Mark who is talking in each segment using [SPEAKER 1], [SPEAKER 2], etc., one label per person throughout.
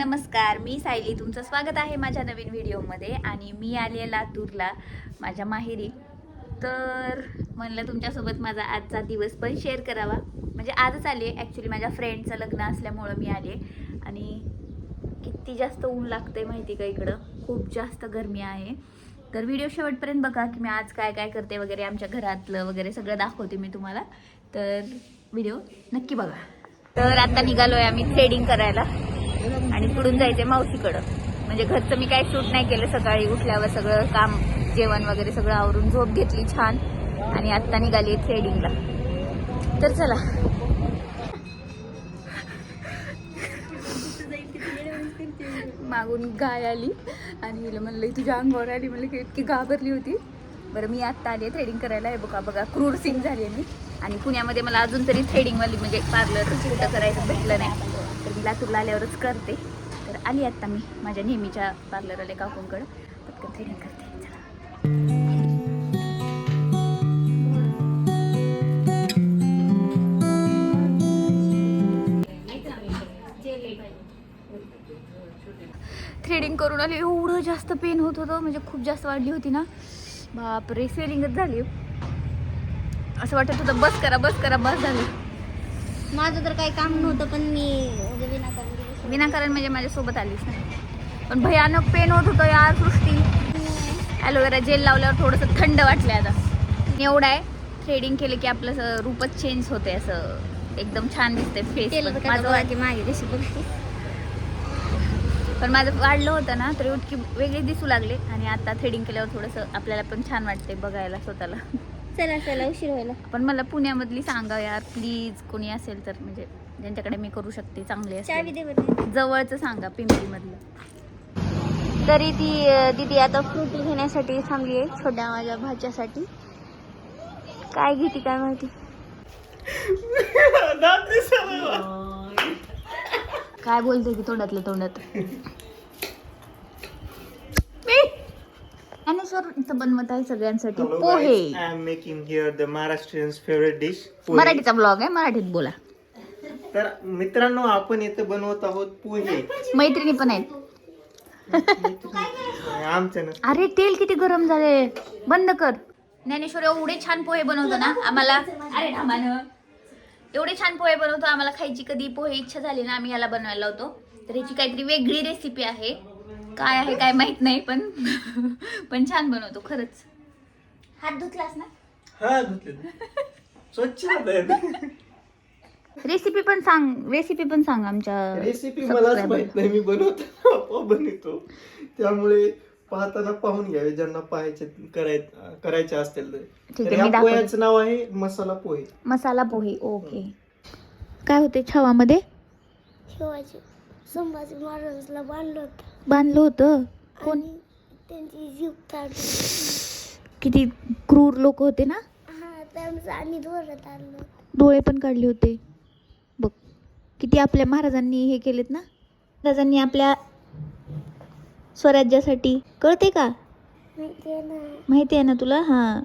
[SPEAKER 1] नमस्कार मी सायली. तुमचं स्वागत आहे माझ्या नवीन व्हिडिओमध्ये आणि मी आली आहे लातूरला माझ्या माहेरी. तर म्हणलं तुमच्यासोबत माझा आजचा दिवस पण शेअर करावा. म्हणजे आजच आली आहे ॲक्च्युली माझ्या फ्रेंडचं लग्न असल्यामुळं मी आली आहे आणि किती जास्त ऊन लागतं आहे माहिती का इकडं? खूप जास्त गरमी आहे. तर व्हिडिओ शेवटपर्यंत बघा की मी आज काय काय करते वगैरे आमच्या घरातलं वगैरे सगळं दाखवते मी तुम्हाला. तर व्हिडिओ नक्की बघा. तर आता निघालो आहे आम्ही थ्रेडिंग करायला. आणि पुढून जायचंय मावशीकडं. म्हणजे घरचं मी काही शूट नाही केलं सकाळी उठल्यावर सगळं काम जेवण वगैरे सगळं आवरून झोप घेतली छान. आणि आत्ता निघाली थ्रेडिंगला. तर चला. मागून गाय आली. आणि हिला म्हणलं तुझ्या अंगावर आली. म्हणलं की इतकी घाबरली होती. बरं मी आत्ता आली आहे थ्रेडिंग करायला. आहे बघा बघा क्रूर सिंग झाली आहे मी. आणि पुण्यामध्ये मला अजून तरी थ्रेडिंगवाली म्हणजे पार्लर कुठं करायचं भेटलं नाही. तर मी लातूरला आल्यावरच करते. तर आली आत्ता मी माझ्या नेहमीच्या पार्लरवाले काकूंकडं. पटकन थ्रेडिंग करते. चला. थ्रेडिंग करून आले. एवढं जास्त पेन होत होतं. म्हणजे खूप जास्त वाढली होती ना. बापरे सेलिंगच झाली. असं वाटत होतं बस करा बस करा बस झाली.
[SPEAKER 2] माझं तर काही काम नव्हतं पण मी म्हणजे विनाकारण गेले.
[SPEAKER 1] विनाकारण म्हणजे माझ्यासोबत आलीच नाही. पण भयानक पेन होत होतं यार सृष्टी. ॲलोवेरा जेल लावल्यावर थोडंसं थंड वाटलं आता. एवढं आहे थ्रेडिंग केलं की आपलं असं रूपच चेंज होते असं एकदम छान दिसतंय फेस
[SPEAKER 2] केलं तर
[SPEAKER 1] माझं
[SPEAKER 2] माझं मागे जशी बघते
[SPEAKER 1] पण माझं वाढलं होतं ना तर इतकी वेगळी दिसू लागले. आणि आता थ्रेडिंग केल्यावर थोडंसं आपल्याला पण छान वाटते बघायला स्वतःला.
[SPEAKER 2] चला चला उशीर व्हायला.
[SPEAKER 1] पण मला पुण्यामधली सांगा यार प्लीज कोणी असेल तर म्हणजे ज्यांच्याकडे मी करू शकते चांगले
[SPEAKER 2] चावी
[SPEAKER 1] असेल.
[SPEAKER 2] दे बरं
[SPEAKER 1] जवळचं सांगा पिंपरीमधलं.
[SPEAKER 2] तरी ती दीदी आता फ्रुटी घेण्यासाठी थांबली आहे छोट्या माझ्या भाच्यासाठी. काय घेते काय माहिती?
[SPEAKER 1] काय बोलते की तोंडातलं तोंडात? इथं बनवत आहे सगळ्यांसाठी. पोहे.
[SPEAKER 3] am making here the Maharashtrian's favorite dish. पोहे.
[SPEAKER 1] मराठीचा ब्लॉग आहे मराठीत बोला.
[SPEAKER 3] तर मित्रांनो आपण इथं बनवत आहोत पोहे.
[SPEAKER 1] मैत्रिणी पण आहेत.
[SPEAKER 3] आमचं ना.
[SPEAKER 1] अरे तेल किती गरम झाले बंद कर. ज्ञानेश्वर एवढे छान पोहे बनवतो ना आम्हाला. अरे थांबानं एवढे छान पोहे बनवतो आम्हाला खायची कधी पोहे इच्छा झाली ना आम्ही याला बनवायला लावतो. तर याची काहीतरी वेगळी रेसिपी आहे. काय आहे काय माहीत नाही पण पण छान बनवतो खरंच हात धुतलास ना
[SPEAKER 3] हा धुतले स्वच्छ हात.
[SPEAKER 1] रेसिपी पण सांग रेसिपी पण सांग आमच्या
[SPEAKER 3] रेसिपी मलाच
[SPEAKER 1] subscriber.
[SPEAKER 3] माहीत नाही मी बनवतो आपोआप बनवतो त्यामुळे पाहताना पाहून घ्यावे ज्यांना पाहायचे कराय करायचे असतील तर.
[SPEAKER 1] ठीक
[SPEAKER 3] तर
[SPEAKER 1] आहे, मी
[SPEAKER 3] या
[SPEAKER 1] दाखवते.
[SPEAKER 3] पोह्याचं नाव आहे मसाला पोहे
[SPEAKER 1] मसाला पोहे ओके काय होते छवामध्ये
[SPEAKER 2] शिवाजी संभाजी महाराजांना बांधलं होतं
[SPEAKER 1] बांधलं होतं. कोण?
[SPEAKER 2] आणि त्यांची जीव काढली
[SPEAKER 1] किती क्रूर लोक होते ना?
[SPEAKER 2] हा त्यांचं आणलं.
[SPEAKER 1] डोळे पण काढले होते. बघ किती आपल्या महाराजांनी हे केलेत ना? महाराजांनी आपल्या स्वराज्यासाठी कळते का?
[SPEAKER 2] माहिती आहे ना?
[SPEAKER 1] माहिती आहे ना तुला? हां.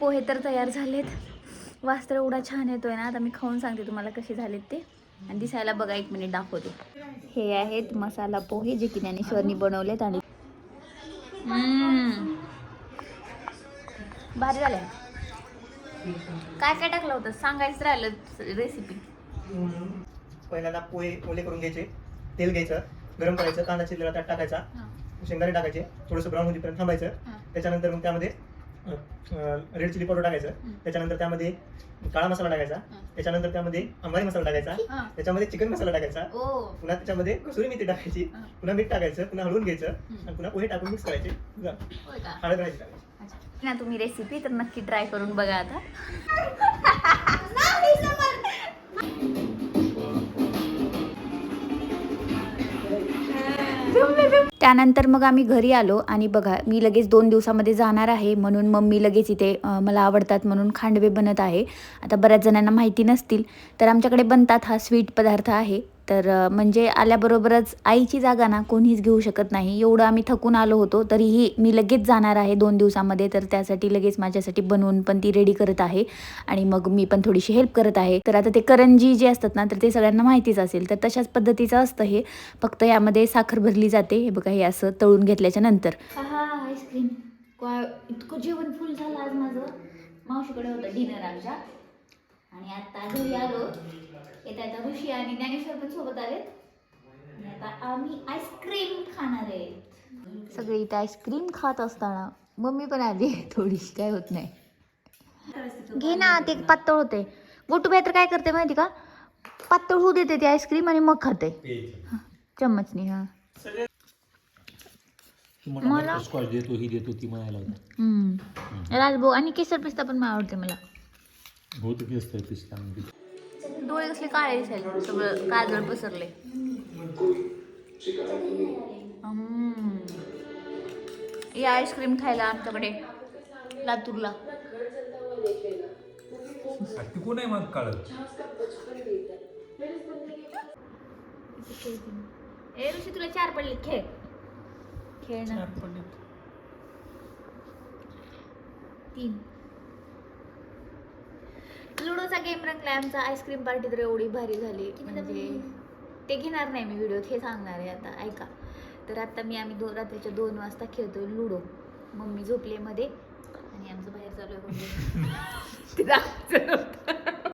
[SPEAKER 1] पोहे तर तयार झालेत. वास तर एवढा छान येतोय ना आता मी खाऊन सांगते तुम्हाला कसे झालेत ते. आणि दिसायला बघा एक मिनिट दाखवते. हे आहेत मसाला पोहे जे की ज्ञानेश्वरनी बनवलेत आणि. भारी झाले. काय काय टाकलं होतं? सांगायचं राहिलं रेसिपी
[SPEAKER 3] पहिल्यांदा पोहे ओले करून घ्यायचे तेल घ्यायचं गरम करायचं कांदा चिरलेला त्यात टाकायचा शेंगदाणे टाकायचे थोडंसं ब्राऊन होईपर्यंत थांबायचं. त्याच्यानंतर मग त्यामध्ये रेड चिली पावडर टाकायचं. त्याच्यानंतर त्यामध्ये काळा मसाला टाकायचा. त्याच्यानंतर त्यामध्ये अंबारी मसाला टाकायचा. त्याच्यामध्ये चिकन मसाला टाकायचा.
[SPEAKER 1] ओ.
[SPEAKER 3] पुन्हा त्याच्यामध्ये कसुरी मेथी टाकायची. पुन्हा मीठ टाकायचं. पुन्हा हळवून घ्यायचं. आणि पुन्हा पोहे टाकून मिक्स करायचे. हळद राहायची टाकायची.
[SPEAKER 1] ना तुम्ही रेसिपी तर नक्की ट्राय करून बघा आता. त्यानंतर मग आम्ही घरी आलो आणि बघा मी लगेच दोन दिवसामध्ये जाणार आहे म्हणून मम्मी लगेच इथे मला आवडतात म्हणून खांडवे बनत आहे. आता बऱ्याच जणांना माहिती नसतील तर आमच्याकडे बनतात हा स्वीट पदार्थ आहे. तर म्हणजे आल्याबरोबरच आईची जागा ना कोणीच घेऊ शकत नाही. एवढं आम्ही थकून आलो होतो तरीही मी लगेच जाणार आहे दोन दिवसामध्ये तर त्यासाठी लगेच माझ्यासाठी बनवून पण ती रेडी करत आहे. आणि मग मी पण थोडीशी हेल्प करत आहे. तर आता ते करंजी जे असतात ना तर ते सगळ्यांना माहितीच असेल. तर तशाच पद्धतीचं असतं हे. फक्त यामध्ये साखर भरली जाते. हे बघा हे असं तळून घेतल्याच्या नंतर. आईस्क्रीम इतकं जेवण फुल झालं आज माझं. मावशीकडे होतं डिनर आमच्या. आणि आता घरी आलो. येता येता ऋषी आणि ज्ञानेश्वर पण सोबत आले आणि आता आम्ही आईस्क्रीम खाणार आहे. सगळे इथे आईस्क्रीम खात असताना मम्मी पण आली थोडीशी काय होत नाही. घे ना ते पातळ होते गोटू तर काय करते माहिती का? पातळ होऊ देते ती आईस्क्रीम आणि मग खाते. चम्मचनी हा. मला
[SPEAKER 4] देतो ही देतो ती म्हणायला.
[SPEAKER 1] राजभाऊ आणि केसर पिस्ता पण मला. आवडते मला
[SPEAKER 4] बहुतेक दिसतंय पिस्ता. म्हणजे
[SPEAKER 1] डोळे कसले काळे दिसायले. सगळं काजळ पसरले. या आईस्क्रीम खायला आमच्याकडे लातूरला.
[SPEAKER 4] कोण आहे मग काळ.
[SPEAKER 1] ए ऋषी तुला चार पडले खेळ. खेळ ना. तीन. लुडोचा गेम रंगलाय. आमचा आईस्क्रीम पार्टी तर एवढी भारी झाली. म्हणजे ते घेणार नाही मी व्हिडिओ हे सांगणार आहे आता. ऐका. तर आता मी आम्ही दो रात्रीच्या दोन वाजता खेळतोय लुडो. मम्मी झोपले मध्ये आणि आमचं बाहेर चालू आहे.